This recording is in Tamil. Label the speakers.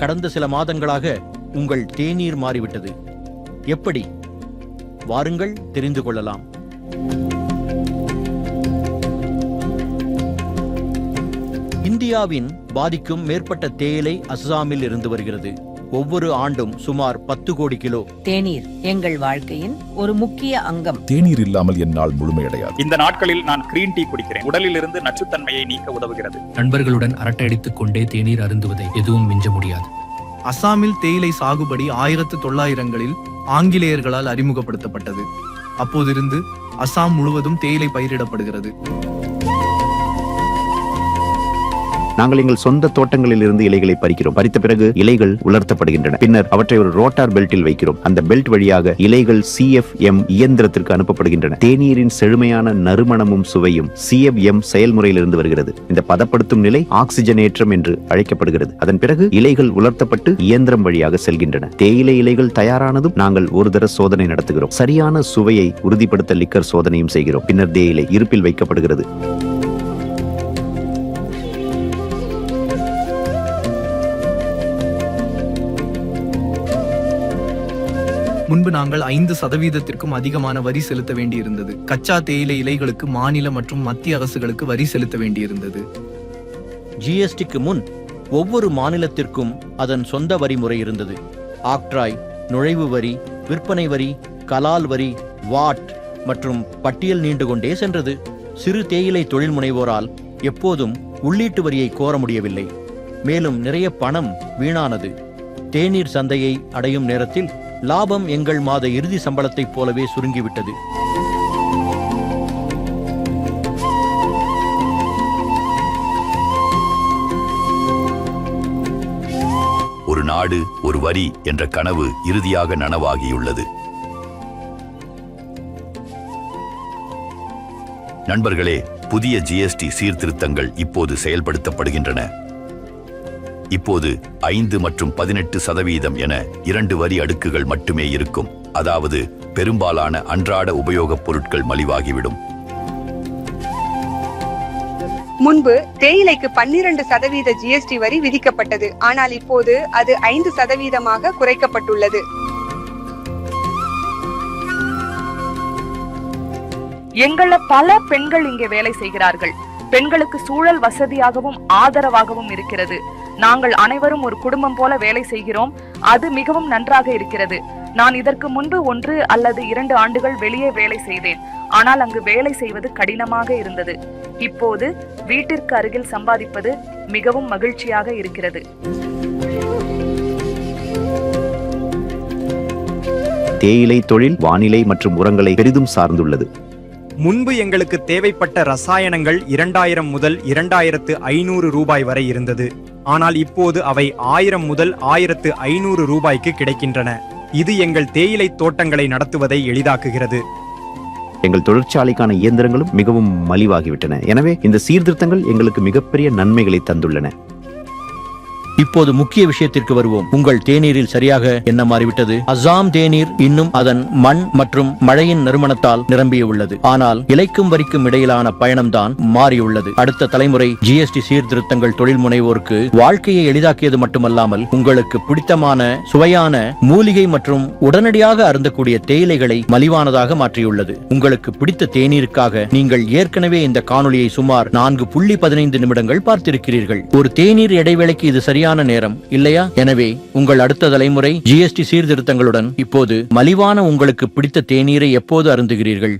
Speaker 1: கடந்த சில மாதங்களாக உங்கள் தேநீர் மாறிவிட்டது. எப்படி? வாருங்கள் தெரிந்து கொள்ளலாம். இந்தியாவின் பாதிக்கும் மேற்பட்ட தேயிலை அசாமில் இருந்து வருகிறது. ஒவ்வொரு ஆண்டும் சுமார் பத்து கோடி கிலோ.
Speaker 2: தேநீர் எங்கள் வாழ்க்கையின் ஒரு முக்கிய அங்கம்.
Speaker 3: தேநீர் இல்லாமல் என்னால் முழுமையடையாது.
Speaker 4: இந்த நாட்களில் நான் கிரீன் டீ குடிக்கிறேன். உடலிலிருந்து நச்சுத்தன்மையை நீக்க உதவுகிறது.
Speaker 5: நண்பர்களுடன் அரட்டை அடித்துக் கொண்டே தேநீர் அருந்துவதை எதுவும் மிஞ்ச முடியாது.
Speaker 6: அசாமில் தேயிலை சாகுபடி ஆயிரத்து தொள்ளாயிரங்களில் ஆங்கிலேயர்களால் அறிமுகப்படுத்தப்பட்டது. அப்போதிருந்து அசாம் முழுவதும் தேயிலை பயிரிடப்படுகிறது.
Speaker 7: நாங்கள் எங்கள் சொந்த தோட்டங்களில் இருந்து இலைகளை பறிக்கிறோம். பறித்த பிறகு இலைகள் உலர்த்தப்படுகின்றன. பின்னர் அவற்றை ஒரு ரோட்டார் பெல்ட்டில் வைக்கிறோம். அந்த பெல்ட் வழியாக இலைகள் சிஎஃப்எம் இயந்திரத்திற்கு அனுப்பப்படுகின்றன. தேநீரின் செழுமையான நறுமணமும் சுவையும் சிஎஃப்எம் செயல்முறையிலிருந்து வருகிறது. இந்த பதப்படுத்தும் நிலை ஆக்சிஜனேற்றம் என்று அழைக்கப்படுகிறது. அதன் பிறகு இலைகள் உலர்த்தப்பட்டு இயந்திரம் வழியாக செல்கின்றன. தேயிலை இலைகள் தயாரானதும் நாங்கள் ஒரு தர சோதனை நடத்துகிறோம். சரியான சுவையை உறுதிப்படுத்த லிக்கர் சோதனையும் செய்கிறோம். பின்னர் தேயிலை இருப்பில் வைக்கப்படுகிறது.
Speaker 6: முன்பு நாங்கள் ஐந்து சதவீதத்திற்கும் அதிகமான வரி செலுத்த வேண்டியிருந்தது. கச்சா தேயிலை இலைகளுக்கு மாநில மற்றும் மத்திய அரசுகளுக்கு வரி செலுத்த வேண்டியிருந்தது.
Speaker 1: ஜிஎஸ்டிக்கு முன் ஒவ்வொரு மாநிலத்திற்கும் அதன் சொந்த வரி முறை இருந்தது. ஆக்ட்ராய் நுழைவு வரி விற்பனை வரி கலால் வரி வாட் மற்றும் பட்டியல் நீண்டு கொண்டே சென்றது. சிறு தேயிலை தொழில் முனைவோரால் எப்போதும் உள்ளீட்டு வரியை கோர முடியவில்லை. மேலும் நிறைய பணம் வீணானது. தேநீர் சந்தையை அடையும் நேரத்தில் லாபம் எங்கள் மாத இறுதி சம்பளத்தைப் போலவே சுருங்கிவிட்டது.
Speaker 8: ஒரு நாடு ஒரு வரி என்ற கனவு இறுதியாக நனவாகியுள்ளது. நண்பர்களே புதிய ஜிஎஸ்டி சீர்திருத்தங்கள் இப்போது செயல்படுத்தப்படுகின்றன. இப்போது ஐந்து மற்றும் பதினெட்டு சதவீதம் என இரண்டு வரி அடுக்குகள் மட்டுமே இருக்கும். அதாவது பெரும்பாலான அன்றாட உபயோகப் பொருட்கள் மலிவாகிவிடும்.
Speaker 9: முன்பு தேயிலைக்கு பன்னிரண்டு சதவீத ஜிஎஸ்டி வரி விதிக்கப்பட்டது. ஆனால் இப்போது அது ஐந்து சதவீதமாக குறைக்கப்பட்டுள்ளது.
Speaker 10: எங்கள பல பெண்கள் இங்கே வேலை செய்கிறார்கள். பெண்களுக்கு சூழல் வசதியாகவும் ஆதரவாகவும் இருக்கிறது. நாங்கள் அனைவரும் ஒரு குடும்பம் போல வேலை செய்கிறோம். அது மிகவும் நன்றாக இருக்கிறது. நான் இதற்கு முன்பு ஒன்று அல்லது இரண்டு ஆண்டுகள் வெளியே வேலை செய்தேன். ஆனால் அங்கு வேலை செய்வது கடினமாக இருந்தது. இப்போது வீட்டிற்கு அருகில் சம்பாதிப்பது மிகவும் மகிழ்ச்சியாக இருக்கிறது.
Speaker 7: தேயிலை தொழில் வானிலை மற்றும் உரங்களை பெரிதும் சார்ந்துள்ளது.
Speaker 11: முன்பு எங்களுக்கு தேவைப்பட்ட ரசாயனங்கள் இரண்டாயிரம் முதல் இரண்டாயிரத்து ஐநூறு ரூபாய் வரை இருந்தது. ஆனால் இப்போது அவை ஆயிரம் முதல் ஆயிரத்து ஐநூறு ரூபாய்க்கு கிடைக்கின்றன. இது எங்கள் தேயிலை தோட்டங்களை நடத்துவதை எளிதாக்குகிறது.
Speaker 7: எங்கள் தொழிற்சாலைக்கான இயந்திரங்களும் மிகவும் மலிவாகிவிட்டன. எனவே இந்த சீர்திருத்தங்கள் எங்களுக்கு மிகப்பெரிய நன்மைகளை தந்துள்ளன.
Speaker 1: இப்போது முக்கிய விஷயத்திற்கு வருவோம். உங்கள் தேநீரில் சரியாக என்ன மாறிவிட்டது? அசாம் தேநீர் இன்னும் அதன் மண் மற்றும் மழையின் நறுமணத்தால் நிரம்பியுள்ளது. ஆனால் இலைக்கும் வரிக்கும் இடையிலான பயணம்தான் மாறியுள்ளது. அடுத்த தலைமுறை ஜிஎஸ்டி சீர்திருத்தங்கள் தொழில் முனைவோருக்கு வாழ்க்கையை எளிதாக்கியது மட்டுமல்லாமல் உங்களுக்கு பிடித்தமான சுவையான மூலிகை மற்றும் உடனடியாக அருந்தக்கூடிய தேயிலைகளை மலிவானதாக மாற்றியுள்ளது. உங்களுக்கு பிடித்த தேநீருக்காக நீங்கள் ஏற்கனவே இந்த காணொலியை சுமார் நான்கு புள்ளி பதினைந்து நிமிடங்கள் பார்த்திருக்கிறீர்கள். ஒரு தேநீர் இடைவேளைக்கு இது சரியான சரியான நேரம் இல்லையா? எனவே உங்கள் அடுத்த தலைமுறை ஜிஎஸ்டி சீர்திருத்தங்களுடன் இப்போது மலிவான உங்களுக்கு பிடித்த தேநீரை எப்போது அருந்துகிறீர்கள்?